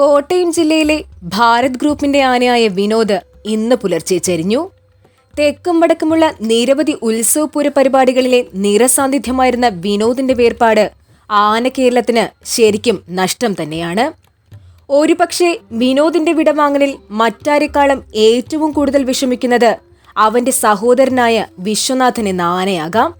കോട്ടയം ജില്ലയിലെ ഭാരത് ഗ്രൂപ്പിന്റെ ആനയായ വിനോദ് ഇന്ന് പുലർച്ചെ ചരിഞ്ഞു. തെക്കും വടക്കുമുള്ള നിരവധി ഉത്സവപൂര പരിപാടികളിലെ നിറസാന്നിധ്യമായിരുന്ന വിനോദിന്റെ വേർപാട് ആന കേരളത്തിന് ശരിക്കും നഷ്ടം തന്നെയാണ്. ഒരുപക്ഷെ വിനോദിന്റെ വിടവാങ്ങലിൽ മറ്റാരെക്കാളും ഏറ്റവും കൂടുതൽ വിഷമിക്കുന്നത് അവന്റെ സഹോദരനായ വിശ്വനാഥൻ എന്ന ആനയാകാം.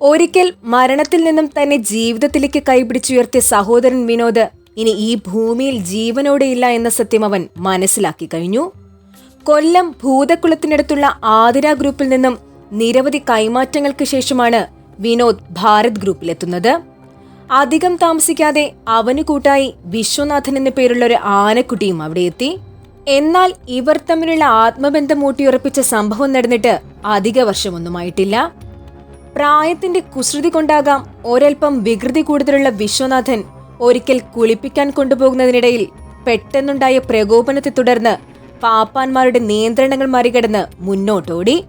ഒരിക്കൽ മരണത്തിൽ നിന്നും തന്നെ ജീവിതത്തിലേക്ക് കൈപിടിച്ചുയർത്തിയ സഹോദരൻ വിനോദ് ഇനി ഈ ഭൂമിയിൽ ജീവനോടെയില്ല എന്ന സത്യം അവൻ മനസ്സിലാക്കി കഴിഞ്ഞു. കൊല്ലം ഭൂതക്കുളത്തിനടുത്തുള്ള ആതിര ഗ്രൂപ്പിൽ നിന്നും നിരവധി കൈമാറ്റങ്ങൾക്ക് ശേഷമാണ് വിനോദ് ഭാരത് ഗ്രൂപ്പിലെത്തുന്നത്. അധികം താമസിക്കാതെ അവന് കൂട്ടായി വിശ്വനാഥൻ എന്ന പേരുള്ള ഒരു ആനക്കുട്ടിയും അവിടെ എത്തി. എന്നാൽ ഇവർ തമ്മിലുള്ള ആത്മബന്ധം ഊട്ടിയുറപ്പിച്ച സംഭവം നടന്നിട്ട് അധിക വർഷമൊന്നുമായിട്ടില്ല. പ്രായത്തിന്റെ കുസൃതി കൊണ്ടാകാം ഒരൽപ്പം വികൃതി കൂടുതലുള്ള വിശ്വനാഥൻ ഒരിക്കൽ കുളിപ്പിക്കാൻ കൊണ്ടുപോകുന്നതിനിടയിൽ പെട്ടെന്നുണ്ടായ പ്രകോപനത്തെ തുടർന്ന് പാപ്പാന്മാരുടെ നിയന്ത്രണങ്ങൾ മറികടന്ന് മുന്നോട്ടോടി.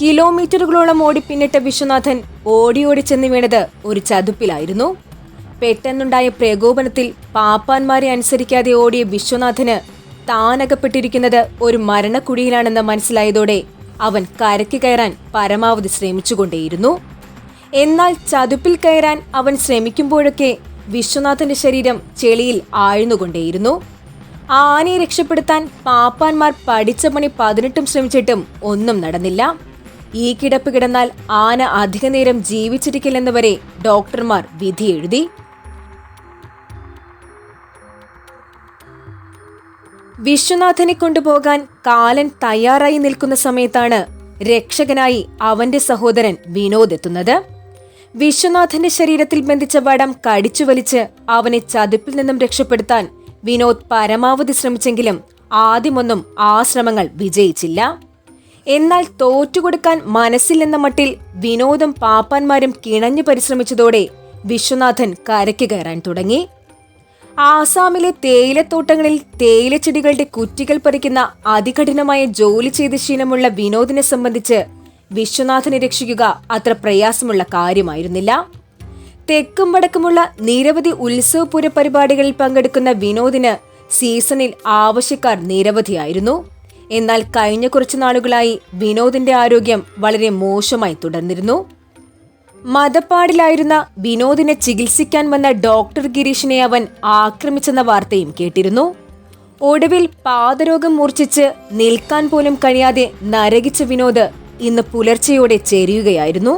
കിലോമീറ്ററുകളോളം ഓടി പിന്നിട്ട വിശ്വനാഥൻ ഓടി ഓടി ചെന്ന് വീണത് ഒരു ചതുപ്പിലായിരുന്നു. പെട്ടെന്നുണ്ടായ പ്രകോപനത്തിൽ പാപ്പാന്മാരെ അനുസരിക്കാതെ ഓടിയ വിശ്വനാഥന് താനകപ്പെട്ടിരിക്കുന്നത് ഒരു മരണക്കുഴിയിലാണെന്ന് മനസ്സിലായതോടെ അവൻ കരയ്ക്ക് കയറാൻ പരമാവധി ശ്രമിച്ചുകൊണ്ടേയിരുന്നു. എന്നാൽ ചതുപ്പിൽ കയറാൻ അവൻ ശ്രമിക്കുമ്പോഴൊക്കെ വിശ്വനാഥന്റെ ശരീരം ചെളിയിൽ ആഴ്ന്നുകൊണ്ടേയിരുന്നു. ആ ആനയെ രക്ഷപ്പെടുത്താൻ പാപ്പാന്മാർ പഠിച്ച പണി പതിനെട്ടും ശ്രമിച്ചിട്ടും ഒന്നും നടന്നില്ല. ഈ കിടപ്പ് കിടന്നാൽ ആന അധികനേരം ജീവിച്ചിരിക്കില്ലെന്ന് വരെ ഡോക്ടർമാർ വിധി എഴുതി. വിശ്വനാഥനെ കൊണ്ടുപോകാൻ കാലൻ തയ്യാറായി നിൽക്കുന്ന സമയത്താണ് രക്ഷകനായി അവന്റെ സഹോദരൻ വിനോദ് എത്തുന്നത്. വിശ്വനാഥന്റെ ശരീരത്തിൽ ബന്ധിച്ച വടം കടിച്ചു വലിച്ച് അവനെ ചതുപ്പിൽ നിന്നും രക്ഷപ്പെടുത്താൻ വിനോദ് പരമാവധി ശ്രമിച്ചെങ്കിലും ആദ്യമൊന്നും ആ ശ്രമങ്ങൾ വിജയിച്ചില്ല. എന്നാൽ തോറ്റുകൊടുക്കാൻ മനസ്സില്ലെന്ന മട്ടിൽ വിനോദും പാപ്പാന്മാരും കിണഞ്ഞു പരിശ്രമിച്ചതോടെ വിശ്വനാഥൻ കരയ്ക്ക് കയറാൻ തുടങ്ങി. ആസാമിലെ തേയിലത്തോട്ടങ്ങളിൽ തേയിലച്ചെടികളുടെ കുറ്റികൾ പറിക്കുന്ന അതികഠിനമായ ജോലി ചെയ്ത ശീലമുള്ള വിനോദിനെ സംബന്ധിച്ച് വിശ്വനാഥനെ രക്ഷിക്കുക അത്ര പ്രയാസമുള്ള കാര്യമായിരുന്നില്ല. തെക്കും വടക്കുമുള്ള നിരവധി ഉത്സവപൂര പരിപാടികളിൽ പങ്കെടുക്കുന്ന വിനോദിന് സീസണിൽ ആവശ്യക്കാർ നിരവധിയായിരുന്നു. എന്നാൽ കഴിഞ്ഞ കുറച്ചു നാളുകളായി വിനോദിന്റെ ആരോഗ്യം വളരെ മോശമായി തുടർന്നിരുന്നു. മതപ്പാടിലായിരുന്ന വിനോദിനെ ചികിത്സിക്കാൻ വന്ന ഡോക്ടർ ഗിരീഷിനെ അവൻ ആക്രമിച്ചെന്ന വാർത്തയും കേട്ടിരുന്നു. ഒടുവിൽ പാദരോഗം മൂർച്ഛിച്ച് നിൽക്കാൻ പോലും കഴിയാതെ നരകിച്ച വിനോദ് ഇന്ന് പുലർച്ചെയോടെ ചേരുകയായിരുന്നു